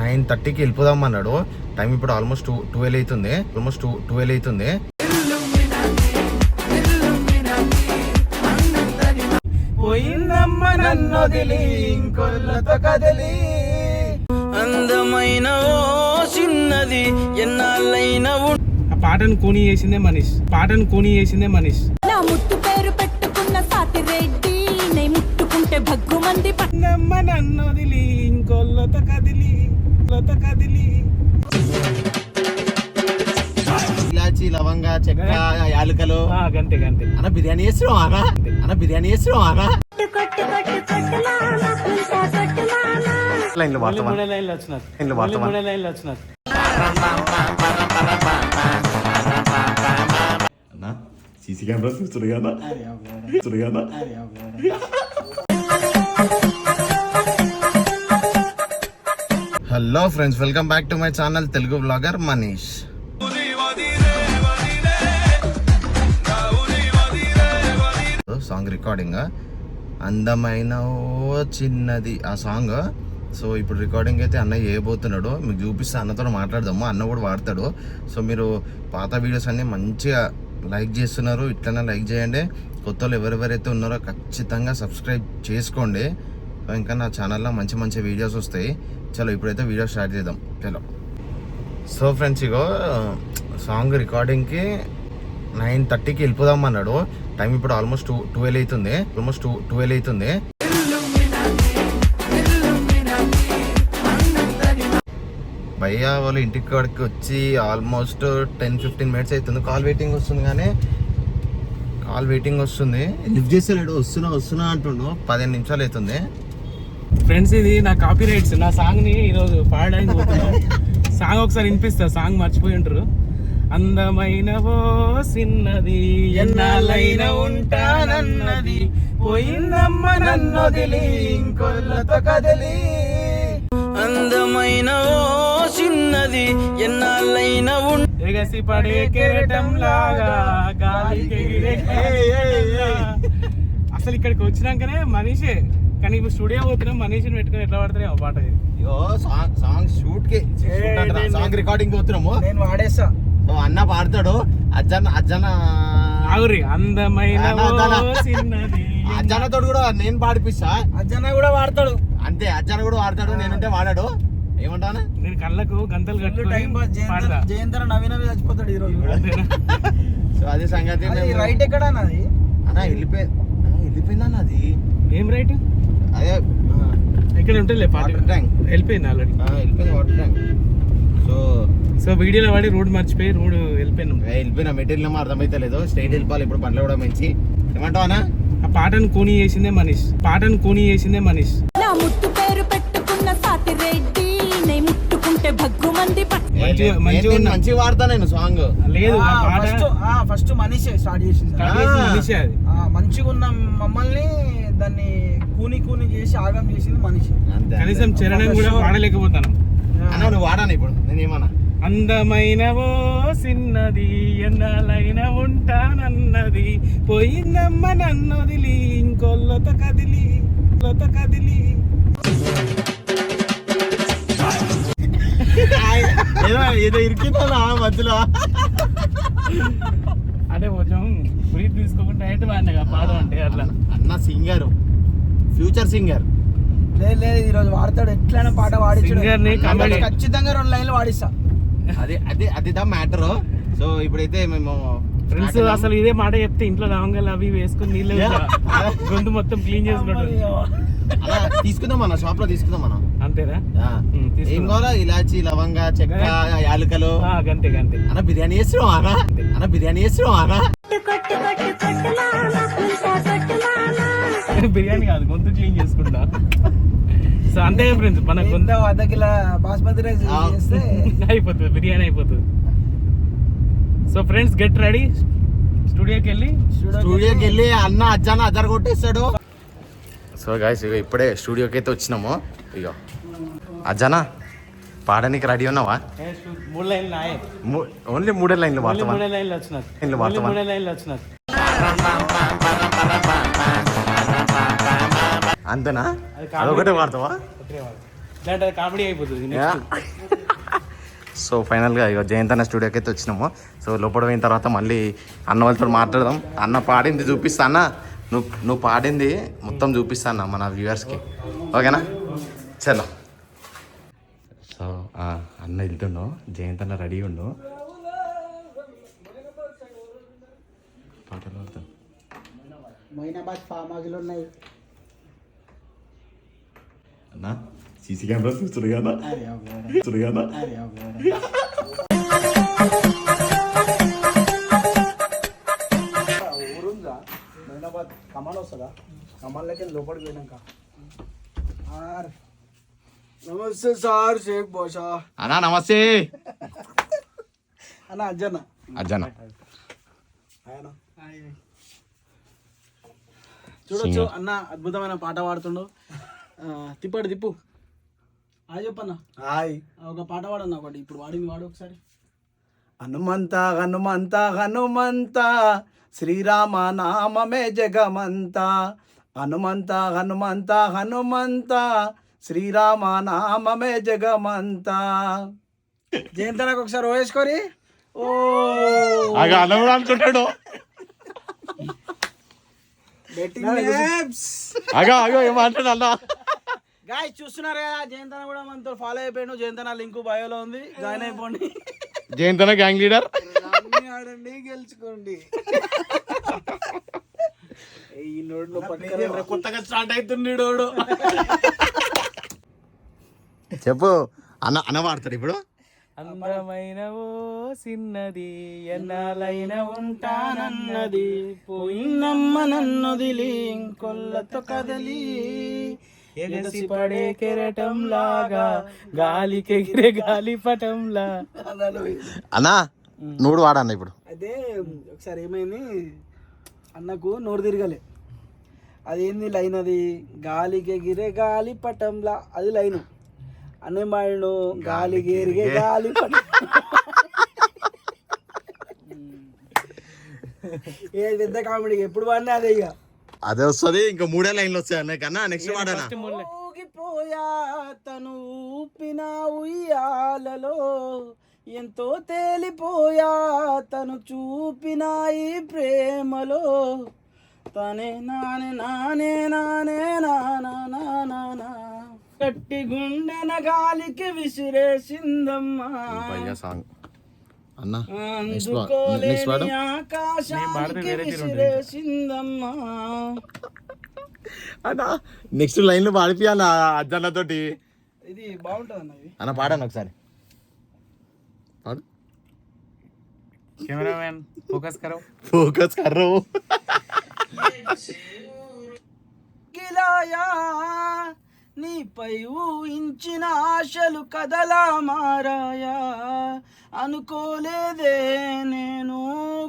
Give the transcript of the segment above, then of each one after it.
Nine థర్టీకి వెళ్ళిపోదాం అన్నాడు టైం ఇప్పుడు ఆల్మోస్ట్ టూ ట్వెల్వ్ అవుతుంది. ఆల్మోస్ట్ టూ ట్వెల్వ్ అవుతుంది. పోయిందమ్మ నన్ను వదిలి ఇంకొల్లతో కదిలి. అందమైన ఓ చిన్నది ఎన్నాళ్ళైన ఆ పాటను కోని చేసిందే మనీష్. పాటను కోని చేసిందే మనీష్. నా ముట్టు పేరు పెట్టుకున్న సాతి రెడ్డి నే ముట్టుకుంటే భగ్గు మంది పోయిందమ్మ నన్ను వదిలి ఇంకొల్లతో కదిలి కొల్లతో కదిలి. ఇలాచి లవంగా చెక్క యాలకలు. ఆ, గంతే గంతే. అన్న బిర్యానీ చేస్తున్నావు అన్న? అన్న బిర్యానీ చేస్తున్నావు అన్న? లైన్లో మూడే లైన్లు వచ్చినారు లైన్లో వచ్చినారు అన్న సీసీ కెమెరా చూస్తుడు కదా? చూడు కదా? Hello friends welcome back to my channel Telugu blogger Manish. Song recording అందమైన ఓ చిన్నది ఆ సాంగ్ సో ఇప్పుడు రికార్డింగ్ అయితే అన్న చేయబోతున్నాడు మీకు చూపిస్తే అన్నతో మాట్లాడదాము. అన్న కూడా వాడతాడు. సో మీరు పాత వీడియోస్ అన్నీ మంచిగా లైక్ చేస్తున్నారు. ఇట్లనే లైక్ చేయండి. కొత్త వాళ్ళు ఎవరెవరైతే ఉన్నారో ఖచ్చితంగా సబ్స్క్రైబ్ చేసుకోండి. ఇంకా నా ఛానల్లో మంచి మంచి వీడియోస్ వస్తాయి. చలో ఇప్పుడైతే వీడియో స్టార్ట్ చేద్దాం. చలో. సో ఫ్రెండ్స్ ఇగో సాంగ్ రికార్డింగ్కి నైన్ థర్టీకి వెళ్ళిపోదాం అన్నాడు టైం ఇప్పుడు ఆల్మోస్ట్ టూ ట్వెల్వ్ అవుతుంది ఆల్మోస్ట్ టూ ట్వెల్వ్ అవుతుంది భయ్యా వాళ్ళు ఇంటికి కాడికి వచ్చి ఆల్మోస్ట్ టెన్ ఫిఫ్టీన్ మినిట్స్ అవుతుంది. కాల్ వెయిటింగ్ వస్తుంది కానీ కాల్ వెయిటింగ్ వస్తుంది. లిఫ్ట్ చేసేలేడు వస్తున్నా వస్తున్నా అంటుండు. పదిహేను నిమిషాలు అవుతుంది. ఫ్రెండ్స్ ఇది నా కాపీ రైట్స్ నా సాంగ్ని ఈరోజు పాడడానికి పోతున్నాం. సాంగ్ ఒకసారి వినిపిస్తా. సాంగ్ మర్చిపోయి ఉంటారు. అందమైన ఓ సిన్నది ఎన్నాళ్ళైన ఉంటానన్నది. పోయిందమ్మ నన్ను వదిలి ఇంకొల్లతో కదిలి. అందమైన ఓ చిన్నది ఎన్నాళ్ళైన ఉం- ఎగసి పడే కెరటం లాగా. అసలు ఇక్కడికి వచ్చినాకనే మనిషే కానీ ఇప్పుడు స్టూడియో పోతున్నాం మనిషిని పెట్టుకుని ఎట్లా పడతాయి ఆ పాట ఇది. సాంగ్ సాంగ్ షూట్కి. సాంగ్ రికార్డింగ్ పోతున్నాము. నేను వాడేస్తా. సో అన్న పాడతాడు. అజ్జన్న అజ్జన ఆగురి అందమైన అలా, ఓ. చిన్నది కూడా నేను పాడిపిస్తా. అజ్జన్న కూడా వాడతాడు. అంతే అజ్జన కూడా వాడతాడు నేనుంటే వాడాడు. ఏమంటానా నేను కళ్ళకు గంతలు కట్టుకొని పాడతా. జయంతర నవీన చచ్చిపోతాడు ఈ రోజు. అంతేనా? సో అదే సంగతి రైట్ ఎక్కడ అన్నది అన్న వెళ్ళిపోయి అన్న, వెళ్ళిపోయింది అన్న అది. ఏం రైట్ అదే ఇక్కడ ఉంటుంది పాట వాటర్ ట్యాంక్. వెళ్ళిపోయింది ఆల్రెడీ ఆ, వెళ్ళిపోయింది వాటర్ ట్యాంక్. సో సో వీడియోలో వాడి రోడ్ మర్చిపోయి రోడ్ వెళ్ళిపోయినాం వెళ్ళిపోయిన మెటీరియల్ ఏమో అర్థమైతే లేదు. స్ట్రైట్ వెళ్ళిపోవాలి ఇప్పుడు బండ్లు కూడా మంచి. ఏమంటావు ఆ పాటను కోని చేసిందే మనీష్. పాటను కోని చేసిందే మనీష్. నా ముట్టు పేరు పెట్టుకున్న సాతి రెడ్డి. నే ముట్టుకుంటే భగ్గు మంది. మంచిగా వాడతా నేను సాంగ్ లేదు ఆ పాట ఫస్ట్ ఫస్ట్ మనిషే స్టార్ట్ చేసింది మనిషే అది. ఆ, మంచిగా ఉన్న మమ్మల్ని. దాన్ని కూని కూని చేసి ఆగం చేసింది మనిషి. అంతే కనీసం. చరణం కూడా పాడలేకపోతాను అన్న నువ్వు వాడాను ఇప్పుడు? నేను ఏమన్నా? అందమైన ఓ సిన్నది ఎన్నాళ్ళైన ఉంటానన్నది. పోయిందమ్మ నన్ను వదిలి ఇంకొల్లత కదిలి కొల్లత కదిలి. ఏదో ఏదో ఇరికిందా మధ్యలో? అంటే కొంచెం బ్రీత్ తీసుకోకుండా డైరెక్ట్ వాడినా పాట అంటే అట్లా. అన్న సింగర్. ఫ్యూచర్ సింగర్ లేదు లేదు ఈ రోజు వాడతాడు ఎట్లైనా పాట వాడించాడు Singer ని comedy. ఖచ్చితంగా రెండు లైన్లు వాడిస్తా అది అది అది దా మ్యాటర్ సో ఇప్పుడైతే మేము ఫ్రెండ్స్. అసలు ఇదే మాట చెప్తే ఇంట్లో లవంగాలు అవి వేసుకుని నీళ్ళు గొంతు మొత్తం క్లీన్ చేసుకుంటాడు అలా తీసుకుందాం అన్న షాప్లో తీసుకుందాం మనం అంతేనా ఆ. ఉమ్, తీసుకుందాం. ఏం కావాలా ఇలాచి లవంగా చెక్క యాలకలు ఆ, గంతే గంతే అన్న బిర్యానీ చేస్తున్నావు అన్న అన్న బిర్యానీ చేస్తున్నావు అన్న బిర్యానీ కాదు గొంతు క్లీన్ చేసుకుంటా. సో అంతే ఫ్రెండ్స్ మన గొంతు అర్ధ కిలో బాస్మతి రైస్. చేస్తే అయిపోతుంది బిర్యానీ అయిపోతుంది. సో ఫ్రెండ్స్ గెట్ రెడీ స్టూడియోకి వెళ్ళి. స్టూడియోకి వెళ్ళి. అన్న అజ్జాన అజ్జార కొట్టేస్తాడు. సో గాయస్ ఇక ఇప్పుడే స్టూడియోకి అయితే వచ్చినాము. ఇక అజ్జానా పాడడానికి రెడీ ఉన్నావా? మూడు లైన్లు నాయే. ఓన్లీ మూడే లైన్లు వాడతావా మూడే లైన్లు వచ్చినారు లైన్లు మళ్ళీ వాడతావా? మూడే లైన్లు వచ్చినారు అంతేనా. అదొకటే వాడతావా కామెడీ అయిపోతుంది సో ఫైనల్గా ఇక జయంత్ అన్న స్టూడియోకి అయితే వచ్చినాము. సో లోపల పోయిన తర్వాత మళ్ళీ అన్న వాళ్ళతో మాట్లాడదాం. అన్న పాడింది చూపిస్తా అన్న. నువ్వు నువ్వు పాడింది మొత్తం చూపిస్తా అన్న మన వ్యూవర్స్కి. ఓకేనా? చలో. సో అన్న వెళ్తుండు. జయంత్ అన్న రెడీ ఉండు. పాటలు పాడతాం. మైనాబాద్ ఫామ్ హౌస్లు ఉన్నాయి. అన్న? సీసీ కెమెరా చూస్తుడు కదా చూడు కదా. ఊరుందా? మైనాబాద్ కమాన్ వస్తుందా? కమాన్లోకి లోపలికి పోయినాక. నమస్తే సార్ షేక్ బాషా. అన్నా నమస్తే. అన్న అజ్జన్న అజ్జన ఆయన. చూడొచ్చు. అన్న అద్భుతమైన పాట పాడుతుండు. తిప్పాడు తిప్పు హాయ్ చెప్పన్న. హాయ్. ఒక పాట పాడన్న ఒకటి. ఇప్పుడు వాడింది వాడు ఒకసారి. హనుమంత హనుమంత హనుమంత శ్రీరామ నామమే జగమంత. హనుమంత హనుమంత హనుమంత శ్రీరామ నామమే జగమంత. జయంతనకు ఒకసారి వేసుకోరి ఓ. అన్న కూడా అనుకుంటాడు అగా అగో ఏం మాట్లాడు అన్న? గాయ్ చూస్తున్నారు కదా జయంతన కూడా మనతో ఫాలో అయిపోయాడు. జయంతన లింక్ బయోలో ఉంది. జాయిన్ అయిపోండి. జయంతన గ్యాంగ్ లీడర్ ఆడండి గెలుచుకోండి. ఈ కొత్తగా స్టార్ట్ అవుతున్నాడు చెప్పు. అన్న అన్న వాడతాడు ఇప్పుడు. అందమైన ఓ సిన్నది ఎన్నాలైన ఉంటానన్నది. పోయిందమ్మ నన్నొదిలి ఇంకొల్లతో కదలి. ఎగసి పడే కెరటం లాగా గాలికెగిరే గాలిపటంలా అన్న నువ్వు వాడన్న ఇప్పుడు. అయితే ఒకసారి ఏమైంది? అన్నకు నోరు తిరగలే. అదేంది లైన్ అది? గాలికి ఎగిరే గాలి పటంలా. అది లైను. అనే మాయను గాలికి ఎరిగే గాలి పటం. ఏ పెద్ద కామెడీ. ఎప్పుడు వాడినా అదే ఇక. అదే వస్తుంది ఇంకా మూడే లైన్లు వస్తాయి అన్న కన్నా నెక్స్ట్ వాడనా ఊగిపోయా తను ఊపిన ఉయ్యాలలో. ఎంతో తేలిపోయా తను చూపిన ఈ ప్రేమలో. తనే నానే నానే నానే నానా నానా కట్టి గుండెన గాలికి విసిరేసిందమ్మా. సాంగ్. అన్న నెక్స్ట్ అన్న నెక్స్ట్ లైన్లు పాడిపియాల అజ్జన్నతోటి. ఇది బాగుంటుంది అన్న ఇది? అన్న పాడాను ఒకసారి. పాడు. ఫోకస్ కరో ఫోకస్ కర్రు కిలాయా నీపై ఊహించిన ఆశలు కదలా మారాయా? అనుకోలేదే నేను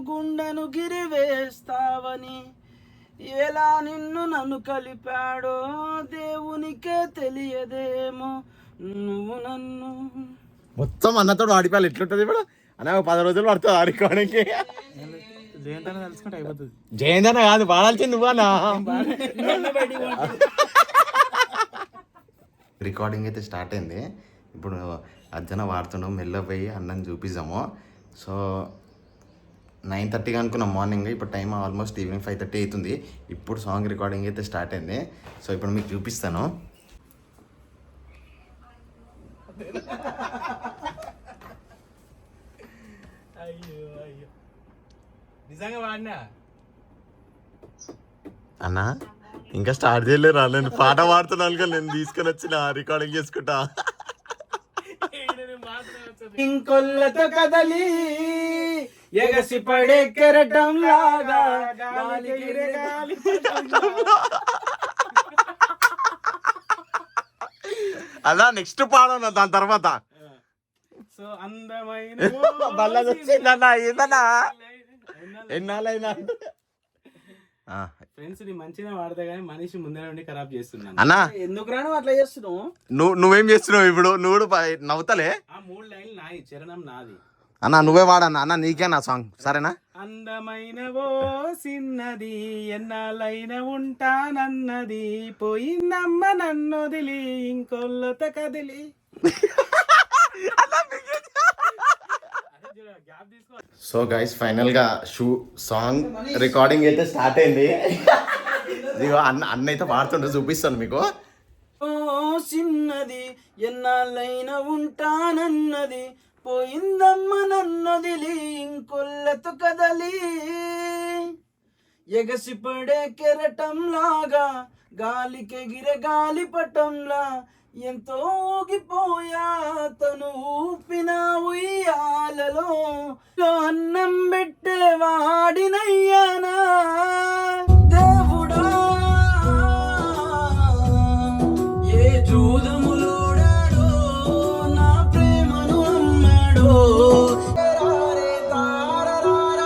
గుండెను గిరివేస్తావని. ఎలా నిన్ను నన్ను కలిపాడో దేవునికే తెలియదేమో. నువ్వు నన్ను మొత్తం అన్నతో వాడిపోయాలి ఎట్లుంటది ఇప్పుడు? అన్న పది రోజులు పడుతుంది ఆ రికార్డింగ్కి. జయంతన తెలుసుకుంటే అయిపోతుంది. కాదు పాడాల్సింది నువ్వన్నా? రికార్డింగ్ అయితే స్టార్ట్ అయింది. ఇప్పుడు అర్జన వాడుతున్నాం మెల్ల పోయి అన్నం చూపిస్తాము సో నైన్ థర్టీగా అనుకున్నాం మార్నింగ్ ఇప్పుడు time almost evening five thirty అవుతుంది ఇప్పుడు సాంగ్ రికార్డింగ్ అయితే స్టార్ట్ అయింది. సో ఇప్పుడు మీకు చూపిస్తాను. అన్న? ఇంకా స్టార్ట్ చేయలేరా? నేను పాట పాడుతున్నాను కదా నేను తీసుకొని వచ్చిన రికార్డింగ్ చేసుకుంటా. ఇంకొల్లతో కదలి ఎగసి పడే కెరటం లాగా అలా నెక్స్ట్ పాడను దాని తర్వాత. సో అందమైన ఏందన్నా? ఎన్నాళ్ళైనా? ఫ్రెండ్స్ని మంచిగా వాడతా కానీ మనిషి ముందర నుండి ఖరాబ్ చేస్తున్నాను. అన్నా. ఎందుకు రాను అట్లా చేస్తున్నావు? నువ్వు నువ్వేం చేస్తున్నావు ఇప్పుడు? నువ్వు కూడా ప- నవ్వుతలే. ఆ మూడు లైన్లు నాది చరణం నాది. అన్న నువ్వే వాడన్నా. అన్న నీకే నా సాంగ్ సరేనా? అందమైన ఓ సిన్నది ఎన్నాళ్ళైన ఉంటానన్నది పోయిందమ్మ నన్ను వదిలి ఇంకొల్లత కదిలి సో గైస్ ఫైనల్గా షూ సాంగ్ రికార్డింగ్ అయితే స్టార్ట్ అయింది. ఇదిగో అన్న అన్న అయితే పాడుతుంటే చూపిస్తాను మీకు. చిన్నది ఎన్నాళ్ళైనా ఉంటానన్నది పోయిందమ్మ నన్నొదిలి ఇంకొల్లతు కదలి. ఎగసిపడే కెరటంలాగా గాలికెగిరే గాలిపటంలా ఎంతో ఊగిపోయా తను ఊపిన ఉయ్యాలలో అన్నం పెట్టే వాడినయ్యానా? దేవుడా ఏ జూదములోడాడో నా ప్రేమను అమ్మాడో? తారారే తారరారారారే,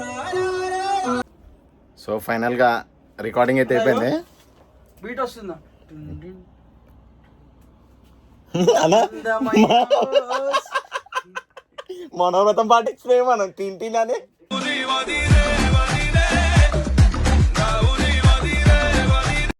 తారారా. సో ఫైనల్గా రికార్డింగ్ అయితే అయిపోయింది. బీట్ వస్తుందా? అందమైన మనోరథం పాటించిపోయి మనం. తింటినని